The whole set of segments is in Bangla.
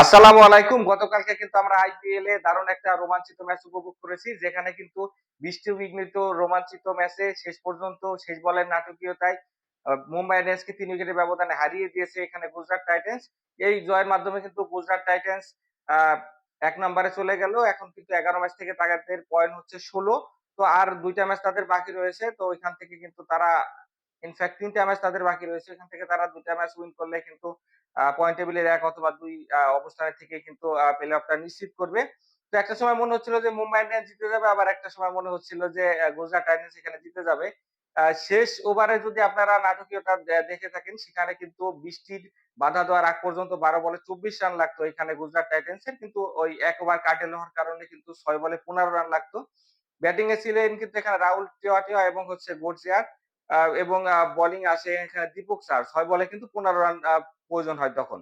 আসসালামু আলাইকুম। গতকালকে কিন্তু আমরা আইপিএল এ দারুণ একটা রোমাঞ্চিত ম্যাচ উপভোগ করেছি, যেখানে কিন্তু বৃষ্টি বিঘ্নিত রোমাঞ্চিত ম্যাচে শেষ পর্যন্ত শেষ বলের নাটকীয়তায় মুম্বাই ইন্ডিয়ান্সকে তিন উইকেটের ব্যবধানে হারিয়ে দিয়েছে এখানে গুজরাট টাইটেন্স। এই জয়ের মাধ্যমে কিন্তু গুজরাট টাইটেন্স এক নম্বরে চলে গেল। এখন কিন্তু এগারো ম্যাচ থেকে তাদের পয়েন্ট হচ্ছে ষোলো। তো আর দুইটা ম্যাচ তাদের বাকি রয়েছে। তো এখান থেকে কিন্তু তারা ইনফ্যাক্ট তিনটা ম্যাচ তাদের বাকি রয়েছে। এখান থেকে তারা দুটা ম্যাচ উইন করলে কিন্তু পয়েন্ট টেবিলের এক অথবা দুই অবস্থানে থেকে কিন্তু প্লে অফটা নিশ্চিত করবে। তো একটা সময় মনে হচ্ছিল যে মুম্বাই ইন্ডিয়ান্স জিতে যাবে, আবার একটা সময় মনে হচ্ছিল যে গুজরাট টাইটান্স এখানে জিতে যাবে। শেষ ওভারে যদি আপনারা নাটকীয়তা দেখে থাকেন, সেখানে কিন্তু বৃষ্টির বাধা দেওয়ার আগ পর্যন্ত বারো বলে চব্বিশ রান লাগতো এখানে গুজরাট টাইটান্সের কিন্তু ওই এক ওভার কাটেল হওয়ার কারণে কিন্তু ছয় বলে পনেরো রান লাগতো। ব্যাটিং এ ছিলেন কিন্তু এখানে রাহুল টেওয়াটিয়া এবং হচ্ছে গোর্জিয়ার এবং বোলিং আসে, এখানে দীপক স্যার ছয় বলে কিন্তু পনেরো রান প্রয়োজন হয় তখন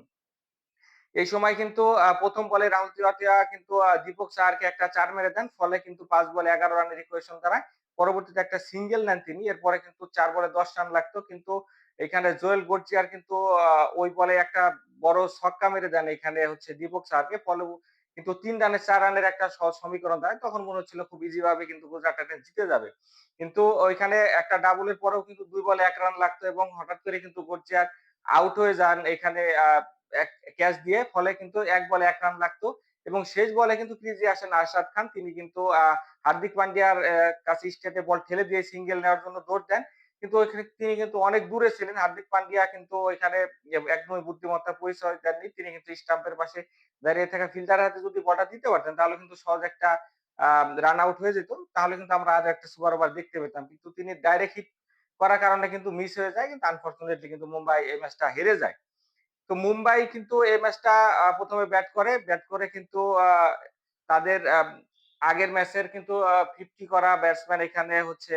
এই সময় কিন্তু প্রথম বলে রাহুল তেওয়াটিয়া কিন্তু দীপক চাহারকে একটা চার মেরে দেন। ফলে কিন্তু ৫ বলে ১১ রানের ইকুয়েশন দাঁড়ায়। পরবর্তীতে একটা সিঙ্গেল নেন তিনি। এরপরে কিন্তু চার বলে ১০ রান লাগতো। কিন্তু এখানে জোয়েল গর্জিয়ার কিন্তু ওই বলে একটা বড় ছক্কা মেরে দেন, এখানে হচ্ছে দীপক চাহারকে। ফলে কিন্তু তিন রানের, চার রানের একটা সহজ সমীকরণ দাঁড়ায়। তখন মনে হচ্ছিল খুব ইজি ভাবে কিন্তু গুজরাট টাইটান্স জিতে যাবে। কিন্তু ওইখানে একটা ডাবলের পরেও কিন্তু দুই বলে এক রান লাগতো এবং হঠাৎ করে কিন্তু গর্জিয়ার আউট হয়ে যান এখানে ক্যাচ দিয়ে, ফলে কিন্তু এক বলে এক রান লাগতো এবং শেষ বলে কিন্তু ক্রিজে আসেন আরশাদ খান তিনি কিন্তু হার্দিক পান্ডিয়ার কাছে স্টেটে বল ঠেলে দিয়ে সিঙ্গেল নেওয়ার জন্য দৌড় দেন কিন্তু ওইখানে তিনি কিন্তু অনেক দূরে ছিলেন। হার্দিক পান্ডিয়া কিন্তু ওইখানে একদমই বুদ্ধিমত্তার পরিচয় দেননি। তিনি কিন্তু স্টাম্পের পাশে দাঁড়িয়ে থাকা ফিল্ডারের হাতে যদি বলটা দিতে পারতেন, তাহলে কিন্তু সহজ একটা রান আউট হয়ে যেত। তাহলে কিন্তু আমরা আরও একটা সুপার ওভার দেখতে পেতাম। কিন্তু তিনি ডাইরেক্ট হিট করার কারণে কিন্তু মিস হয়ে যায়। কিন্তু আনফরচুনেটলি কিন্তু মুম্বাই এই ম্যাচটা হেরে যায়। তো মুম্বাই কিন্তু এই ম্যাচটা প্রথমে ব্যাট করে। ব্যাট করে কিন্তু তাদের আগের ম্যাচের কিন্তু 50 করা ব্যাটসম্যান এখানে হচ্ছে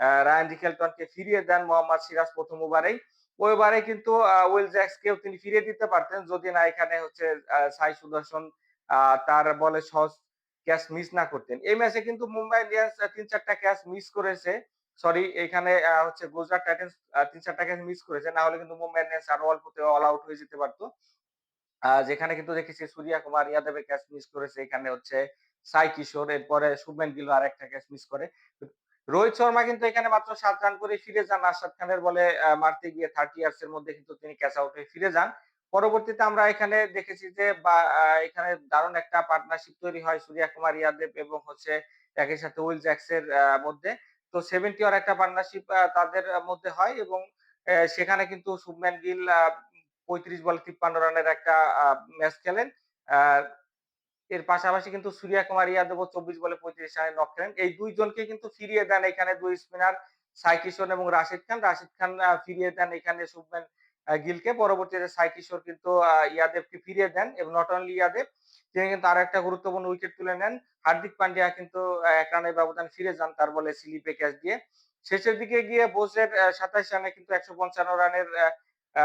রায়ান রিকেলটনকে ফিরিয়ে দেন মোহাম্মদ সিরাজ ১ম ওভারেই। ওই ওভারে কিন্তু উইল জ্যাকসকেও তিনি ফিরিয়ে দিতে পারতেন। যদি না এখানে হচ্ছে সাই সুদর্শন তার বলে সহজ ক্যাচ মিস না করতেন। এই ম্যাচে কিন্তু মুম্বাই ইন্ডিয়ান্স ৩-৪ টা ক্যাচ মিস করেছে। সরি এখানে হচ্ছে গুজরাট টাইটেন্স তিন চারটা ক্যাচ মিস করেছে। না হলে কিন্তু মুম্বাই ইন্ডিয়ান্স আরও অল্পতে অল আউট হয়ে যেতে পারত। যেখানে কিন্তু দেখেছি সূর্যা কুমার ইয়াদবের ক্যাচ মিস করেছে। এখানে হচ্ছে সাই কিশোর, এরপরে শুভমান গিল আরেকটা ক্যাচ মিস করে। রোহিত শর্মা কিন্তু এখানে মাত্র সাত রান করে ফিরে যান। আশরাফ খানের বলে মারতে গিয়ে 30 ইয়ার্স এর মধ্যে কিন্তু তিনি ক্যাচ আউট হয়ে ফিরে যান। পরবর্তীতে আমরা এখানে দেখেছি যে, বা এখানে দারুণ একটা পার্টনারশিপ তৈরি হয় সূর্যা কুমার, ইয়াদব এবং হচ্ছে একই সাথে উইল জ্যাকসের মধ্যে। তো 70 ওর একটা পার্টনারশিপ তাদের মধ্যে হয় এবং সেখানে কিন্তু শুভমান গিল ৩৫ বলে ৫৩ রানের একটা ম্যাচ খেলেন। এর পাশাপাশি কিন্তু সূর্যা কুমার ইয়াদবও ২৪ বলে ৩৫ রানে নক খেলেন। এই ২ জনকে কিন্তু ফিরিয়ে দেন এখানে ২ স্পিনার সাই কিশোর এবং রাশিদ খান। রাশিদ খান ফিরিয়ে দেন এখানে শুভমান গিলকে। পরবর্তীতে সাই কিশোর কিন্তু ইয়াদেবকে ফিরিয়ে দেন এবং নট অনলি ইয়াদেব তিনি কিন্তু আরও একটা গুরুত্বপূর্ণ উইকেট তুলে নেন। হার্দিক পান্ডিয়া কিন্তু এক রানের ব্যবধান ফিরে যান তার বলে স্লিপে ক্যাচ দিয়ে। শেষের দিকে গিয়ে বোসের সাতাশ রানে কিন্তু ১৫৫ রানের আ আ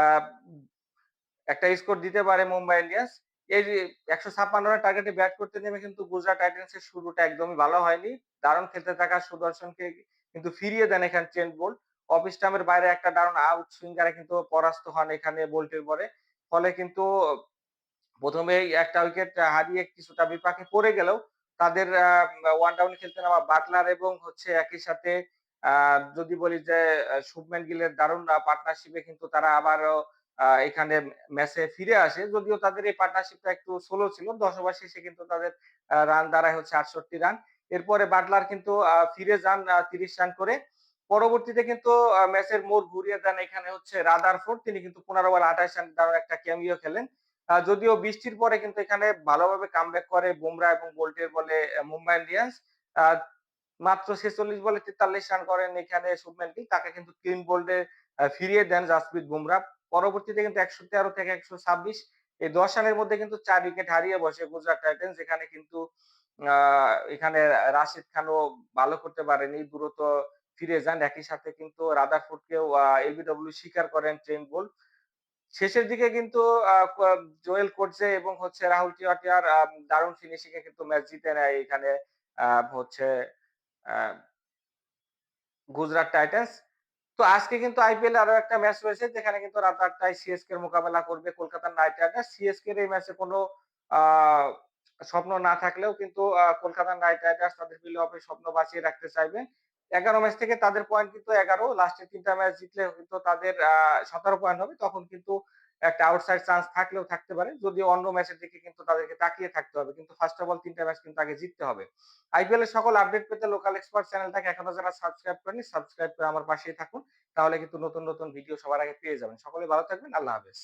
একটা স্কোর দিতে পারে মুম্বাই ইন্ডিয়ান্স। এই যে ১৫৬ রানের টার্গেটে ব্যাট করতে নেমে কিন্তু গুজরাট টাইটান্স এর শুরুটা একদমই ভালো হয়নি। দারুণ খেলতে থাকা সুদর্শনকে কিন্তু ফিরিয়ে দেন এখানে ট্রেন্ট বোল্ট। অফ স্টাম্পের বাইরে একটা দারুণ আউট সুইঙ্গারে কিন্তু পরাস্ত হন এখানে বোল্টের পরে। ফলে কিন্তু ১ম এই একটা উইকেট হারিয়ে কিছুটা বিপাকে পড়ে গেলেও তাদের ওয়ান ডাউন খেলতে নামা বাটলার এবং হচ্ছে একই সাথে যদি বলি যে আ শুভমান গিলের দারুণ পার্টনারশিপে কিন্তু তারা আবারও এখানে ম্যাচে ফিরে আসে। যদিও তাদের এই পার্টনারশিপটা একটু স্লো ছিল। ১০ ওভার শেষে কিন্তু তাদের রান দাঁড়ায় হচ্ছে ৬৮ রান। এরপরে বাটলার কিন্তু ফিরে যান তিরিশ রান করে। পরবর্তীতে কিন্তু ম্যাচের মোড় ঘুরিয়ে দেন এখানে হচ্ছে রাদারফোর্ড। তিনি কিন্তু ১৫ বলে ২৮ রান দারুণ একটা ক্যামিও খেলেন। যদিও বৃষ্টির পরে কিন্তু এখানে ভালোভাবে কামব্যাক করে বুমরা এবং বোল্টের বলে মুম্বাই ইন্ডিয়ান্স। মাত্র ৪৬ বলে ৪৩ রান করেন এখানে শুভমান গিল। তাকে কিন্তু ক্লিন বোল্ডে ফিরিয়ে দেন জাসপ্রীত বুমরা। পরবর্তীতে কিন্তু ১১৩ থেকে ১২৬ এই ১০ রানের মধ্যে কিন্তু চার উইকেট হারিয়ে বসে গুজরাট টাইটান্স। যেখানে কিন্তু এখানে রাশিদ খানও ভালো করতে পারেনি। দ্রুত ফিরে যান। একই সাথে কিন্তু রাদারফোর্ডকেও এলবিডব্লিউ স্বীকার করেন ট্রেন বোল্ট। শেষের দিকে কিন্তু জোয়েল কোটজে এবং হচ্ছে রাহুল টিওয়াটিয়ার দারুণ ফিনিশিং এ কিন্তু ম্যাচ জিতে নেয় এখানে হচ্ছে গুজরাট টাইটান্স। তো আজকে কিন্তু আইপিএল আরও একটা ম্যাচ রয়েছে, যেখানে কিন্তু রাত আটটায় সিএসকে মোকাবেলা করবে কলকাতা নাইট রাইডার্স। সিএসকে এই ম্যাচে কোনো স্বপ্ন না থাকলেও কিন্তু কলকাতা নাইট রাইডার্স তাদের প্লে অফে স্বপ্ন বাঁচিয়ে রাখতে চাইবে এগারো ম্যাচ থেকে তাদের পয়েন্ট কিন্তু ১১ লাস্টের তিনটা ম্যাচ জিতলে কিন্তু তাদের সতেরো ১৭ পয়েন্ট হবে। তখন কিন্তু একটা আউটসাইড চান্স থাকলেও থাকতে পারে। যদিও অন্য ম্যাচের দিকে কিন্তু তাদেরকে তাকিয়ে থাকতে হবে। কিন্তু ফার্স্ট অফ অল তিনটা ম্যাচ কিন্তু আগে জিততে হবে। আইপিএল এর সকল আপডেট পেতে লোকাল এক্সপার্ট চ্যানেলটাকে এখনও যারা সাবস্ক্রাইব করেনি সাবস্ক্রাইব করে আমার পাশেই থাকুন। তাহলে কিন্তু নতুন, নতুন ভিডিও সবার আগে পেয়ে যাবেন। সকলে ভালো থাকবেন। আল্লাহ হাফেজ।